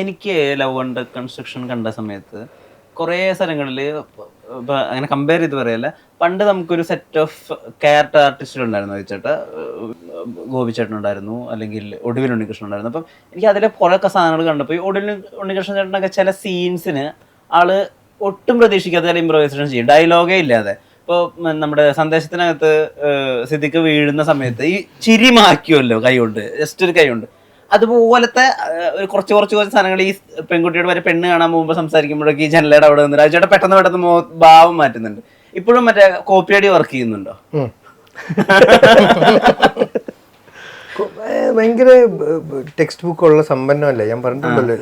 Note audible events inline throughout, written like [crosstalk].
എനിക്ക് love under construction കണ്ട സമയത്ത് കുറേ സ്ഥലങ്ങളിൽ അങ്ങനെ കമ്പയർ ചെയ്ത് പറയല്ല. പണ്ട് നമുക്കൊരു സെറ്റ് ഓഫ് ക്യാരക്ടർ ആർട്ടിസ്റ്റുകൾ ഉണ്ടായിരുന്നു. ചേട്ടാ ഗോപിച്ചേട്ടൻ ഉണ്ടായിരുന്നു. അല്ലെങ്കിൽ ഒടുവിൽ ഉണ്ണികൃഷ്ണൻ ഉണ്ടായിരുന്നു. അപ്പം എനിക്ക് അതിലെ കുറേ സാധനങ്ങൾ കണ്ടപ്പോൾ ഈ ഒടുവിൽ ഉണ്ണികൃഷ്ണൻ ചേട്ടനൊക്കെ ചില സീൻസിന് ആൾ ഒട്ടും പ്രതീക്ഷിക്കാത്ത ചില ഇമ്പ്രവൈസേഷൻ ചെയ്യും. ഡയലോഗേ ഇല്ലാതെ ഇപ്പോൾ നമ്മുടെ സന്ദേശത്തിനകത്ത് സിദ്ധിക്ക് വീഴുന്ന സമയത്ത് ഈ ചിരി മാക്കുമല്ലോ കൈ കൊണ്ട്. ജസ്റ്റ് ഒരു കൈകൊണ്ട് അതുപോലത്തെ കുറച്ച് കുറച്ച് കുറച്ച് സാധനങ്ങൾ ഈ പെൺകുട്ടിയുടെ വരെ പെണ്ണ് കാണാൻ പോകുമ്പോൾ സംസാരിക്കുമ്പോഴൊക്കെ ഈ ജനലയുടെ അവിടെ നിന്ന് രാജയുടെ പെട്ടെന്ന് പെട്ടെന്ന് ഭാവം മാറ്റുന്നുണ്ട്. ഇപ്പോഴും മറ്റേ കോപ്പിയടി വർക്ക് ചെയ്യുന്നുണ്ടോ? ഭയങ്കര ടെക്സ്റ്റ് ബുക്ക് ഉള്ള സമ്പന്നമല്ല? ഞാൻ പറഞ്ഞിട്ടുണ്ടല്ലോ.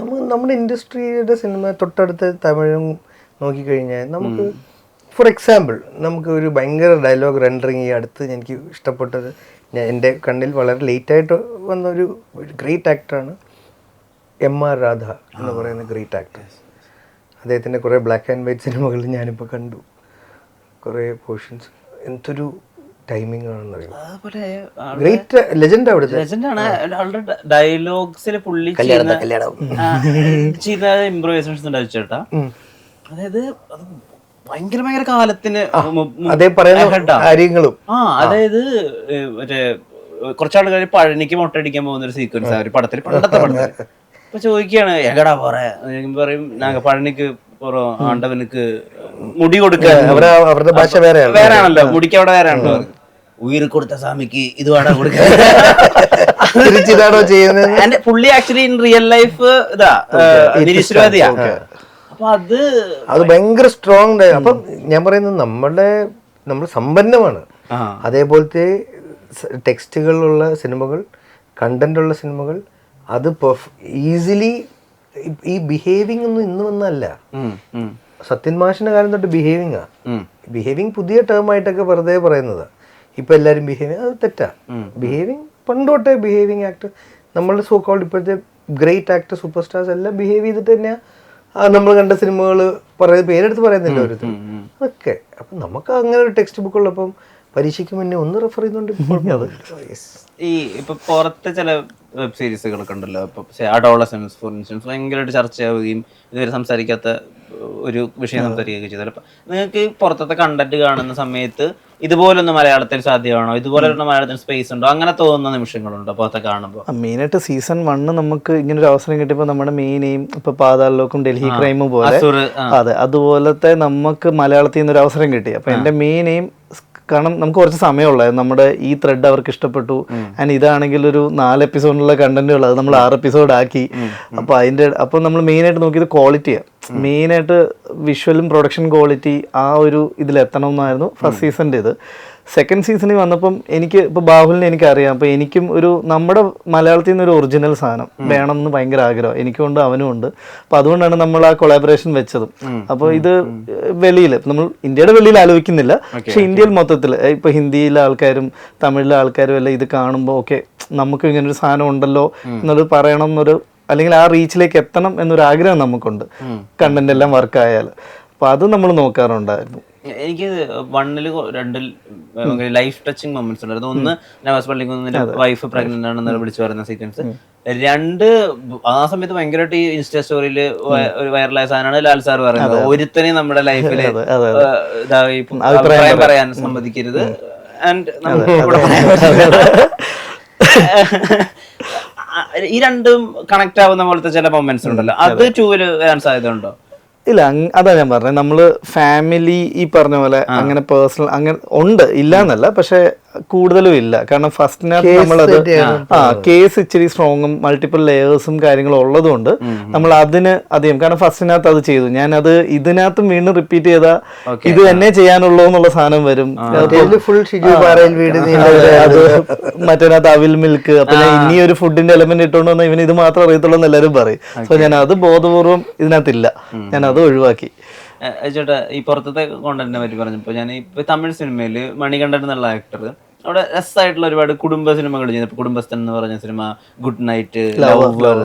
നമ്മൾ നമ്മുടെ ഇൻഡസ്ട്രിയുടെ സിനിമ തൊട്ടടുത്ത് തമിഴും നോക്കിക്കഴിഞ്ഞാൽ നമുക്ക് ഫോർ എക്സാമ്പിൾ നമുക്ക് ഒരു ഭയങ്കര ഡയലോഗ് റെൻഡറിങ് ഈ അടുത്ത് എനിക്ക് ഇഷ്ടപ്പെട്ടത് ഞാൻ എന്റെ കണ്ണിൽ വളരെ ലേറ്റായിട്ട് വന്ന ഒരു ഗ്രേറ്റ് ആക്ടറാണ് എം ആർ രാധ എന്ന് പറയുന്ന ഗ്രേറ്റ് ആക്ടർ അദ്ദേഹത്തിന്റെ കുറേ ബ്ലാക്ക് ആൻഡ് വൈറ്റ് സിനിമകൾ ഞാനിപ്പോൾ കണ്ടു. കുറേ പോർഷൻസ് എന്തൊരു ടൈമിംഗ് ആണെന്ന് അറിയാം ഗ്രേറ്റ് ലെജൻഡ് അവിടുത്തെ. ലെജൻഡാണ് ആളുടെ ഡയലോഗ്സിൽ പുള്ളി ചെയ്യുന്ന ആ, ചെയ്യുന്ന ഇമ്പ്രൂവൈസേഷൻസ് ഉണ്ടാവും ചേട്ടാ. അതായത് അത് ഭയങ്കര ഭയങ്കര കാലത്തിന് അതേ പറയുന്ന. കാര്യങ്ങളും. ആ അതായത് മറ്റേ കുറച്ചാൾ കഴിഞ്ഞ് പഴനിക്ക് മുട്ടടിക്കാൻ പോകുന്ന ഒരു സീക്വൻസ് ആ ഒരു പടത്തിൽ പണ്ടത്തെ പടത്തിൽ. അപ്പൊ ചോദിക്കാണ് എങ്ങടാ പോറേ? ഞാൻ പറയും ഞങ്ങൾ പഴനിക്ക് പോറോ ആണ്ടവനുക്ക് മുടി കൊടുക്കാൻ അവരെ അവരുടെ ഭാഷ വേറെയാണ് വേറെ ആണല്ലോ മുടിക്ക് അവിടെ വേറെ ആണല്ലോ ഉയിർ കൊടുത്ത സ്വാമിക്ക് ഇത് വേണം കൊടുക്കാൻ? [laughs] പുള്ളി ആക്ച്വലി ഇൻ റിയൽ ലൈഫ് ഇതാ നിരീശ്വരവാദിയാ. അത് അത് ഭയങ്കര സ്ട്രോങ് അപ്പം ഞാൻ പറയുന്നത് നമ്മുടെ നമ്മൾ സമ്പന്നമാണ്. അതേപോലത്തെ ടെക്സ്റ്റുകളുള്ള സിനിമകൾ കണ്ടന്റ് ഉള്ള സിനിമകൾ അത് ഈസിലി ഈ ബിഹേവിംഗ് ഒന്നും ഇന്ന് വന്നല്ല സത്യൻ മാഷിന്റെ കാലം തൊട്ട് ബിഹേവിംഗ്. ബിഹേവിംഗ് പുതിയ ടേം ആയിട്ടൊക്കെ വെറുതെ പറയുന്നത്. ഇപ്പൊ എല്ലാരും ബിഹേവിംഗ് അത് തെറ്റാ. ബിഹേവിംഗ് പണ്ടോട്ടെ ബിഹേവിംഗ് ആക്ടർ നമ്മളുടെ സോ കോൾഡ് ഇപ്പോഴത്തെ ഗ്രേറ്റ് ആക്ടർ സൂപ്പർ സ്റ്റാർസ് എല്ലാം ബിഹേവ് ചെയ്തിട്ട് തന്നെയാ. നമ്മൾ കണ്ട സിനിമകൾ പറയുന്നത് പേരെടുത്ത് പറയുന്നില്ല ഓരോരുത്തർ അതൊക്കെ. അപ്പം നമുക്ക് അങ്ങനെ ഒരു ടെക്സ്റ്റ് ബുക്ക് ഉള്ളപ്പം പരീക്ഷയ്ക്ക് മുന്നേ ഒന്ന് റെഫർ ചെയ്യുന്നുണ്ട്. [laughs] ഈ ഇപ്പൊ പുറത്തെ ചില വെബ് സീരീസുകളൊക്കെ ഉണ്ടല്ലോ. ഇപ്പൊ അഡോളസൻസ് ഫോർ ഇൻസ്റ്റൻസ് ഭയങ്കരമായിട്ട് ചർച്ചയാവുകയും ഇതുവരെ സംസാരിക്കാത്ത ഒരു വിഷയം സംസാരിക്കുകയൊക്കെ ചെയ്തത് അപ്പൊ നിങ്ങൾക്ക് പുറത്തത്തെ കണ്ടന്റ് കാണുന്ന സമയത്ത് ഇതുപോലൊന്നും മലയാളത്തിൽ സാധ്യമാണോ? ഇതുപോലെ ഒരു മലയാളത്തിൽ സ്പേസ് ഉണ്ടോ? അങ്ങനെ തോന്നുന്ന നിമിഷങ്ങളുണ്ടോ പുറത്തെ കാണുമ്പോൾ മെയിനായിട്ട് സീസൺ വണ്ണ് നമുക്ക് ഇങ്ങനെ ഒരു അവസരം കിട്ടിയപ്പോൾ നമ്മുടെ മെയിൻ എയിം ഇപ്പൊ പാതാളിലോക്കും ഡൽഹി ക്രൈമും പോലെ അതെ അതുപോലത്തെ നമുക്ക് മലയാളത്തിൽ നിന്ന് ഒരു അവസരം കിട്ടി. അപ്പൊ എന്റെ മെയിൻ എയിം കാരണം നമുക്ക് കുറച്ച് സമയമുള്ളത് നമ്മുടെ ഈ ത്രെഡ് അവർക്ക് ഇഷ്ടപ്പെട്ടു. ആൻഡ് ഇതാണെങ്കിൽ ഒരു നാല് എപ്പിസോഡിലുള്ള കണ്ടന്റുകൾ ഉള്ളത് നമ്മൾ ആറ് എപ്പിസോഡ് ആക്കി. അപ്പൊ അതിന്റെ അപ്പൊ നമ്മൾ മെയിൻ ആയിട്ട് നോക്കിയത് ക്വാളിറ്റിയാണ് മെയിൻ ആയിട്ട് വിഷ്വലും പ്രൊഡക്ഷൻ ക്വാളിറ്റി ആ ഒരു ഇതിലെത്തണം എന്നായിരുന്നു ഫസ്റ്റ് സീസണിന്റെ ഇത്. സെക്കൻഡ് സീസണിൽ വന്നപ്പം എനിക്ക് ഇപ്പോൾ ബാഹുലിനെ എനിക്കറിയാം. അപ്പോൾ എനിക്കും ഒരു നമ്മുടെ മലയാളത്തിൽ നിന്ന് ഒരു ഒറിജിനൽ സാധനം വേണം എന്ന് ഭയങ്കര ആഗ്രഹം. എനിക്കും ഉണ്ട് അവനും ഉണ്ട്. അപ്പോൾ അതുകൊണ്ടാണ് നമ്മൾ ആ കൊളാബറേഷൻ വെച്ചതും. അപ്പോൾ ഇത് വെളിയിൽ നമ്മൾ ഇന്ത്യയുടെ വെളിയിൽ ആലോചിക്കുന്നില്ല. പക്ഷെ ഇന്ത്യയിൽ മൊത്തത്തിൽ ഇപ്പോൾ ഹിന്ദിയിലെ ആൾക്കാരും തമിഴിലെ ആൾക്കാരും എല്ലാം ഇത് കാണുമ്പോൾ ഓക്കെ നമുക്ക് ഇങ്ങനൊരു സാധനം ഉണ്ടല്ലോ എന്നുള്ളത് പറയണം എന്നൊരു അല്ലെങ്കിൽ ആ റീച്ചിലേക്ക് എത്തണം എന്നൊരു ആഗ്രഹം നമുക്കുണ്ട് കണ്ടന്റ് എല്ലാം വർക്ക് ആയാൽ. അപ്പൊ അത് നമ്മൾ നോക്കാറുണ്ടായിരുന്നു. എനിക്ക് വണ്ണിൽ രണ്ടിൽ ലൈഫ് ടച്ചിങ് മൊമെന്റ്സ് ഉണ്ടായിരുന്നു ഒന്ന് നവാസ് പള്ളിക്കുന്നിന്റെ വൈഫ് പ്രഗ്നന്റ് ആണെന്ന് വിളിച്ചു പറയുന്ന സീക്വൻസ് രണ്ട് ആ സമയത്ത് ഭയങ്കരമായിട്ട് ഈ ഇൻസ്റ്റാ സ്റ്റോറിയിൽ ഒരു വൈറലായ സാധനമാണ് ലാൽ സാർ പറയുന്നത്. ഒരുത്തനെയും നമ്മുടെ ലൈഫിൽ ഇതായി അഭിപ്രായം പറയാൻ സമ്മതിക്കരുത്. ആൻഡ് [laughs] ഈ രണ്ടും കണക്ട് ആവുന്ന പോലത്തെ ചില മൊമെന്റ്സ് ഉണ്ടല്ലോ. അത് ടൂവിൽ വരാൻ സാധ്യത ഉണ്ടോ ഇല്ല അതാ ഞാൻ പറഞ്ഞത് നമ്മൾ ഫാമിലി ഈ പറഞ്ഞ പോലെ അങ്ങനെ പേഴ്സണൽ അങ്ങനെ ഉണ്ട് ഇല്ല എന്നല്ല പക്ഷെ കൂടുതലും ഇല്ല. കാരണം ഫസ്റ്റിനകത്ത് നമ്മളത് ആ കേസ് ഇച്ചിരി സ്ട്രോങ്ങും മൾട്ടിപ്പിൾ ലെയേഴ്സും കാര്യങ്ങളും ഉള്ളതുകൊണ്ട് നമ്മൾ അതിന് അധികം കാരണം ഫസ്റ്റിനകത്ത് അത് ചെയ്തു. ഞാൻ അത് ഇതിനകത്തും വീണ്ടും റിപ്പീറ്റ് ചെയ്താൽ ഇത് തന്നെ ചെയ്യാനുള്ളൂ എന്നുള്ള സാധനം വരും. അത് മറ്റേനകത്ത് അവിൽ മിൽക്ക് അപ്പൊ ഞാൻ ഇനി ഒരു ഫുഡിന്റെ എലമെന്റ് ഇട്ടുകൊണ്ട് വന്നാൽ ഇവന് ഇത് മാത്രം അറിയത്തുള്ളൂ എന്ന് എല്ലാവരും പറയും. സോ ഞാൻ അത് ബോധപൂർവം ഇതിനകത്തില്ല. ഞാൻ അത് ഒഴിവാക്കി. ചേട്ടാ ഈ പുറത്തത്തെ കോണ്ടന്റിനെ പറ്റി പറഞ്ഞപ്പോൾ ഞാൻ ഇപ്പൊ തമിഴ് സിനിമയിൽ മണികണ്ഠൻ എന്നുള്ള ആക്ടർ അവിടെ രസമായിട്ടുള്ള ഒരുപാട് കുടുംബ സിനിമകൾ ചെയ്യുന്നു. ഇപ്പൊ കുടുംബസ്ഥൻ എന്ന് പറഞ്ഞ സിനിമ ഗുഡ് നൈറ്റ് ലവർ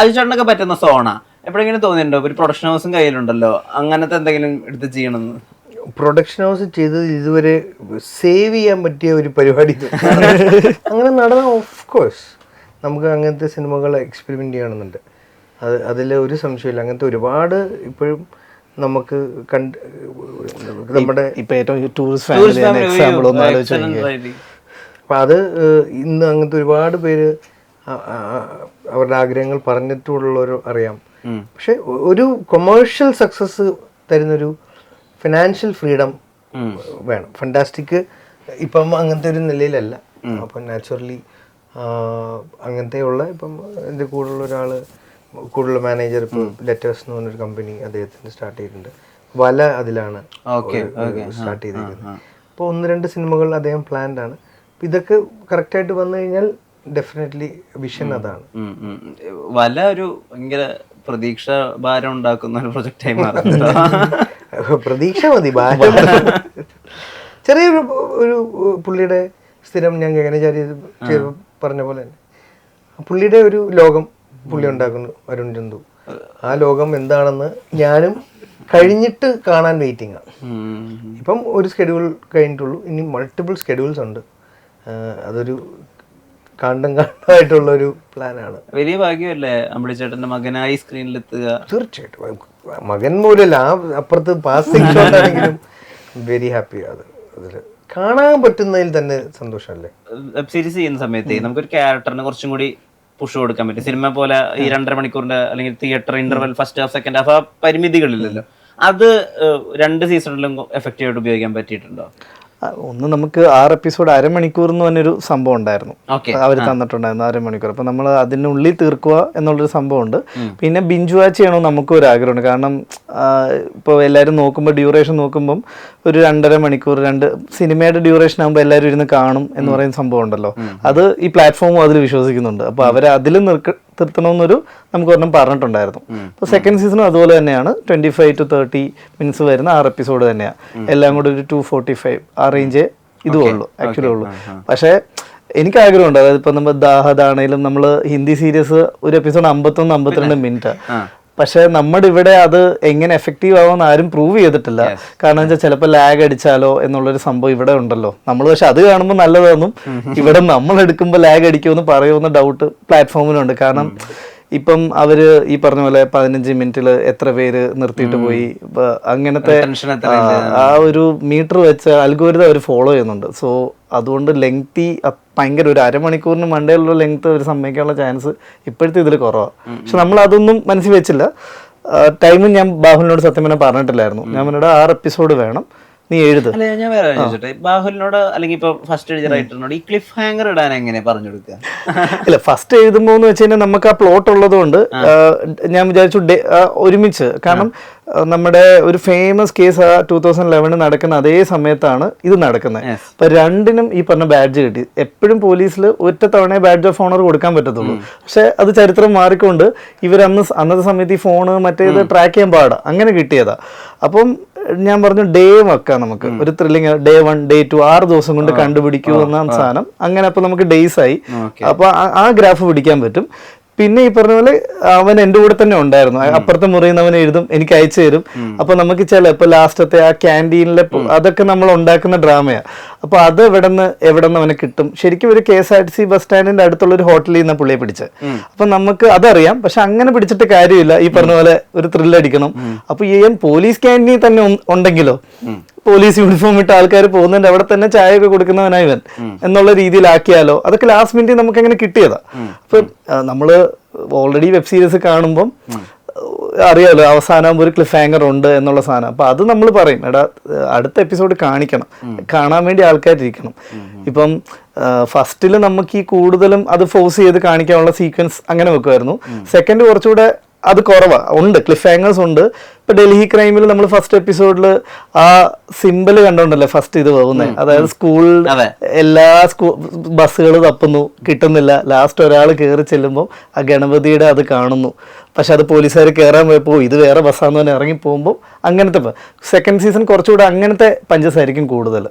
അജിച്ചേട്ടനൊക്കെ പറ്റുന്ന സോണ? എപ്പോഴെങ്കിലും തോന്നിയിട്ടുണ്ടോ? ഒരു പ്രൊഡക്ഷൻ ഹൗസും കയ്യിലുണ്ടല്ലോ. അങ്ങനത്തെ എന്തെങ്കിലും എടുത്ത് ചെയ്യണമെന്ന് പ്രൊഡക്ഷൻ ഹൗസ് ചെയ്തത് ഇതുവരെ സേവ് ചെയ്യാൻ പറ്റിയ ഒരു പരിപാടി [laughs] അങ്ങനെ നടന്ന ഓഫ് കോഴ്സ് നമുക്ക് അങ്ങനത്തെ സിനിമകൾ എക്സ്പെരിമെന്റ് ചെയ്യണമെന്നുണ്ട്. അത് അതിൽ ഒരു സംശയമില്ല. അങ്ങനത്തെ ഒരുപാട് ഇപ്പോഴും നമുക്ക് കണ്ട് നമ്മുടെ ഇപ്പൊ ഏറ്റവും ടൂറിസ്റ്റ് എക്സാമ്പിൾ ഒന്ന് ആലോചിച്ച്. അപ്പം അത് ഇന്ന് അങ്ങനത്തെ ഒരുപാട് പേര് അവരുടെ ആഗ്രഹങ്ങൾ പറഞ്ഞിട്ടുള്ളവർ അറിയാം. പക്ഷെ ഒരു കൊമേഴ്ഷ്യൽ സക്സസ് തരുന്നൊരു ഫിനാൻഷ്യൽ ഫ്രീഡം വേണം. ഫണ്ടാസ്റ്റിക് ഇപ്പം അങ്ങനത്തെ ഒരു നിലയിലല്ല. അപ്പം നാച്ചുറലി അങ്ങനത്തെയുള്ള ഇപ്പം എന്റെ കൂടെയുള്ള ഒരാൾ കൂടുതൽ മാനേജർ ഇപ്പോൾ ലെറ്റേഴ്സ് എന്ന് പറഞ്ഞൊരു കമ്പനി അദ്ദേഹത്തിന് സ്റ്റാർട്ട് ചെയ്തിട്ടുണ്ട്. വല അതിലാണ് സ്റ്റാർട്ട് ചെയ്തിരിക്കുന്നത്. അപ്പോൾ ഒന്ന് രണ്ട് സിനിമകൾ അദ്ദേഹം പ്ലാൻഡ് ആണ്. ഇതൊക്കെ കറക്റ്റായിട്ട് വന്നു കഴിഞ്ഞാൽ ഡെഫിനറ്റ്ലി വിഷൻ അതാണ്. വല ഒരു ഭയങ്കര പ്രതീക്ഷ ഭാരം ഉണ്ടാക്കുന്ന ഒരു പ്രൊജക്റ്റായി മാറുന്നുണ്ട്. [laughs] പ്രതീക്ഷ മതി ഭാരം. ചെറിയൊരു ഒരു പുള്ളിയുടെ സ്ഥിരം ഞാൻ ഗഗനചാരി പറഞ്ഞ പോലെ തന്നെ. പുള്ളിയുടെ ഒരു ലോകം പുള്ളി ഉണ്ടാക്കുന്നു അരുൺ ചന്തു ആ ലോകം എന്താണെന്ന് ഞാനും കഴിഞ്ഞിട്ട് കാണാൻ വെയിറ്റിംഗ് ആണ് ഇപ്പം ഒരു സ്കെഡ്യൂൾ കഴിഞ്ഞിട്ടുള്ളൂ. ഇനി മൾട്ടിപ്പിൾ സ്കെഡ്യൂൾസ് ഉണ്ട്. അതൊരു കണ്ടും കണ്ടായിട്ടുള്ള ഒരു പ്ലാനാണ് വലിയ ഭാഗ്യമല്ലേ അമ്പിളിച്ചേട്ടന്റെ മകനായി സ്ക്രീനിലെത്തുക തീർച്ചയായിട്ടും. മകൻ മൂലല്ല ആ അപ്പുറത്ത് പാസിംഗ് വെരി ഹാപ്പി അത്. അതിൽ കാണാൻ പറ്റുന്നതിൽ തന്നെ സന്തോഷമല്ലേ? വെബ് സീരീസ് ചെയ്യുന്ന സമയത്ത് നമുക്കൊരു ക്യാരക്ടറിനെ കുറച്ചും കൂടി പുഷ് കൊടുക്കാൻ പറ്റും. സിനിമ പോലെ ഈ രണ്ടര മണിക്കൂറിന്റെ അല്ലെങ്കിൽ theatre interval first half second half ആ പരിമിതികളില്ലല്ലോ. അത് രണ്ട് സീസണിലും എഫക്റ്റീവായിട്ട് ഉപയോഗിക്കാൻ പറ്റിയിട്ടുണ്ടോ? ഒന്ന് നമുക്ക് ആറ് എപ്പിസോഡ് അരമണിക്കൂർ എന്ന് പറഞ്ഞൊരു സംഭവം ഉണ്ടായിരുന്നു. അവർ തന്നിട്ടുണ്ടായിരുന്നു അരമണിക്കൂർ. അപ്പം നമ്മൾ അതിനുള്ളിൽ തീർക്കുക എന്നുള്ളൊരു സംഭവമുണ്ട്. പിന്നെ ബിഞ്ച് വാച്ച് ചെയ്യണമെന്ന് നമുക്കും ഒരു ആഗ്രഹമുണ്ട്. കാരണം ഇപ്പോൾ എല്ലാവരും നോക്കുമ്പോൾ ഡ്യൂറേഷൻ നോക്കുമ്പം ഒരു രണ്ടര മണിക്കൂർ രണ്ട് സിനിമയുടെ ഡ്യൂറേഷൻ ആകുമ്പോൾ എല്ലാവരും ഇരുന്ന് കാണും എന്ന് പറയുന്ന സംഭവം ഉണ്ടല്ലോ. അത് ഈ പ്ലാറ്റ്ഫോമും അതിൽ വിശ്വസിക്കുന്നുണ്ട്. അപ്പോൾ അവർ അതിൽ നിർക്ക നിർത്തണമെന്നൊരു നമുക്ക് ഒരെണ്ണം പറഞ്ഞിട്ടുണ്ടായിരുന്നു. അപ്പോൾ സെക്കൻഡ് സീസണും അതുപോലെ തന്നെയാണ്. Twenty five to thirty minutes വരുന്ന ആറ് എപ്പിസോഡ് തന്നെയാണ് എല്ലാം കൂടി ഒരു ടു ഫോർട്ടി ഫൈവ് ആ റേഞ്ചേ ഇതും ഉള്ളൂ ആക്ച്വലി ഉള്ളൂ. പക്ഷേ എനിക്ക് ആഗ്രഹമുണ്ട്. അതായത് ഇപ്പം നമ്മൾ ദാഹദാണേലും നമ്മൾ ഹിന്ദി സീരീസ് ഒരു എപ്പിസോഡ് അമ്പത്തൊന്ന് അമ്പത്തിരണ്ട് മിനിറ്റ് പക്ഷെ നമ്മുടെ ഇവിടെ അത് എങ്ങനെ എഫക്റ്റീവ് ആവുമെന്ന് ആരും പ്രൂവ് ചെയ്തിട്ടില്ല. കാരണം വെച്ചാൽ ചിലപ്പോൾ ലാഗ് അടിച്ചാലോ എന്നുള്ളൊരു സംഭവം ഇവിടെ ഉണ്ടല്ലോ. നമ്മൾ പക്ഷെ അത് കാണുമ്പോൾ നല്ലതാണെന്നും ഇവിടെ നമ്മൾ എടുക്കുമ്പോൾ ലാഗ് അടിക്കുമെന്ന് പറയുമെന്ന് ഡൗട്ട് പ്ലാറ്റ്ഫോമിനുണ്ട് കാരണം ഇപ്പം അവർ ഈ പറഞ്ഞ പോലെ പതിനഞ്ച് മിനിറ്റിൽ എത്ര പേര് നിർത്തിയിട്ട് പോയി? അങ്ങനത്തെ ആ, ഒരു മീറ്റർ വെച്ച് അൽഗോരിതം അവർ ഫോളോ ചെയ്യുന്നുണ്ട്. സോ അതുകൊണ്ട് ലെങ്തി ഭയങ്കര ഒരു അരമണിക്കൂറിന് മണ്ടയിലുള്ള ലെങ്ത് അവർ സമ്മതിക്കാനുള്ള ചാൻസ് ഇപ്പോഴത്തെ ഇതിൽ കുറവാണ് പക്ഷെ നമ്മൾ അതൊന്നും മനസ്സിൽ വെച്ചില്ല. ടൈമും ഞാൻ ബാഹുലിനോട് സത്യം പറഞ്ഞാൽ പറഞ്ഞിട്ടില്ലായിരുന്നു. ഞാൻ പറഞ്ഞോട് ആറ് എപ്പിസോഡ് വേണം. നീ എഴുത്. അല്ല ഞാൻ വേറെ ചോദിച്ചോട്ടെ. ബാഹുലിനോട് അല്ലെങ്കിൽ ഇപ്പൊ ഫസ്റ്റ് എഴുതിയ റൈറ്ററിനോട് ഈ ക്ലിഫ് ഹാങ്ങർ ഇടാൻ എങ്ങനെ പറഞ്ഞു കൊടുക്കുക? [laughs] അല്ല ഫസ്റ്റ് എഴുതുമ്പോൾ എന്ന് വെച്ച് കഴിഞ്ഞാൽ നമുക്ക് ആ പ്ലോട്ട് ഉള്ളതുകൊണ്ട് ഞാൻ വിചാരിച്ചു ഒരുമിച്ച്. കാരണം നമ്മുടെ ഒരു ഫേമസ് കേസ് ആ ടൂ തൗസൻഡ് ലെവനിൽ നടക്കുന്ന അതേ സമയത്താണ് ഇത് നടക്കുന്നത്. അപ്പൊ രണ്ടിനും ഈ പറഞ്ഞ ബാഡ്ജ് കിട്ടി. എപ്പോഴും പോലീസിൽ ഒറ്റ തവണ ബാഡ്ജ് ഓഫ് ഓണർ കൊടുക്കാൻ പറ്റത്തുള്ളൂ. പക്ഷെ അത് ചരിത്രം മാറിക്കൊണ്ട് ഇവരന്ന് അന്നത്തെ സമയത്ത് ഈ ഫോണ് മറ്റേത് ട്രാക്ക് ചെയ്യാൻ പാടാ. അങ്ങനെ കിട്ടിയതാ. അപ്പം ഞാൻ പറഞ്ഞു ഡേ വെക്കാം നമുക്ക്. ഒരു thrilling day one day two ആറ് ദിവസം കൊണ്ട് കണ്ടുപിടിക്കൂ എന്ന സാധനം. അങ്ങനെ അപ്പൊ നമുക്ക് ഡേയ്സ് ആയി. അപ്പൊ ആ- ഗ്രാഫ് പിടിക്കാൻ പറ്റും. പിന്നെ ഈ പറഞ്ഞ പോലെ അവൻ എന്റെ കൂടെ തന്നെ ഉണ്ടായിരുന്നു. അപ്പുറത്തെ മുറിയിൽ നിന്ന് അവൻ എഴുതും എനിക്ക് അയച്ചു തരും. അപ്പൊ നമുക്ക് ചില ഇപ്പൊ ലാസ്റ്റത്തെ ആ ക്യാന്റീനിലെ അതൊക്കെ നമ്മൾ ഉണ്ടാക്കുന്ന ഡ്രാമയാ അപ്പൊ അത് എവിടെ നിന്ന് എവിടെ നിന്ന് അവനെ കിട്ടും. ശരിക്കും ഒരു K S R T C bus സ്റ്റാൻഡിന്റെ അടുത്തുള്ള ഒരു ഹോട്ടലിൽ നിന്ന് പുള്ളിയെ പിടിച്ച്. അപ്പൊ നമുക്ക് അതറിയാം. പക്ഷെ അങ്ങനെ പിടിച്ചിട്ട് കാര്യമില്ല. ഈ പറഞ്ഞ പോലെ ഒരു ത്രില്ല് അടിക്കണം. അപ്പൊ ഈ പോലീസ് ക്യാന്റീനിൽ തന്നെ ഉണ്ടെങ്കിലോ? പോലീസ് യൂണിഫോം ഇട്ട ആൾക്കാർ പോകുന്നുണ്ട്. അവിടെ തന്നെ ചായ ഒക്കെ കൊടുക്കുന്നവനാ ഇവൻ. എന്നുള്ള രീതിയിലാക്കിയാലോ? അതൊക്കെ ലാസ്റ്റ് മിനിറ്റ് നമുക്ക് അങ്ങനെ കിട്ടിയതാ അപ്പൊ നമ്മൾ ഓൾറെഡി വെബ് സീരീസ് കാണുമ്പം അറിയാലോ അവസാനം ഒരു ക്ലിഫ് ഹാങ്ങർ ഉണ്ട് എന്നുള്ള സാധനം. അപ്പൊ അത് നമ്മൾ പറയും എടാ അടുത്ത എപ്പിസോഡ് കാണിക്കണം. കാണാൻ വേണ്ടി ആൾക്കാരിരിക്കണം. ഇപ്പം ഫസ്റ്റിൽ നമുക്ക് ഈ കൂടുതലും അത് ഫോഴ്സ് ചെയ്ത് കാണിക്കാനുള്ള സീക്വൻസ് അങ്ങനെ വെക്കുമായിരുന്നു. സെക്കൻഡ് കുറച്ചുകൂടെ അത് കുറവാണ് ഉണ്ട് ക്ലിഫ് ഹാങ്ങേഴ്സ് ഉണ്ട്. ഇപ്പൊ ഡൽഹി ക്രൈമിൽ നമ്മൾ ഫസ്റ്റ് എപ്പിസോഡിൽ ആ സിമ്പിൾ കണ്ടോണ്ടല്ലേ ഫസ്റ്റ് ഇത് പോകുന്നത് അതായത് സ്കൂൾ എല്ലാ സ്കൂൾ ബസ്സുകൾ തപ്പുന്നു കിട്ടുന്നില്ല. ലാസ്റ്റ് ഒരാൾ കയറി ചെല്ലുമ്പോൾ ആ ഗണപതിയുടെ അത് കാണുന്നു. പക്ഷെ അത് പോലീസുകാർ കയറാൻ പോയപ്പോൾ ഇത് വേറെ ബസ്സാന്ന് പറഞ്ഞ് ഇറങ്ങി പോകുമ്പോൾ അങ്ങനത്തെ സെക്കൻഡ് സീസൺ കുറച്ചുകൂടെ അങ്ങനത്തെ പഞ്ചസായിരിക്കും കൂടുതൽ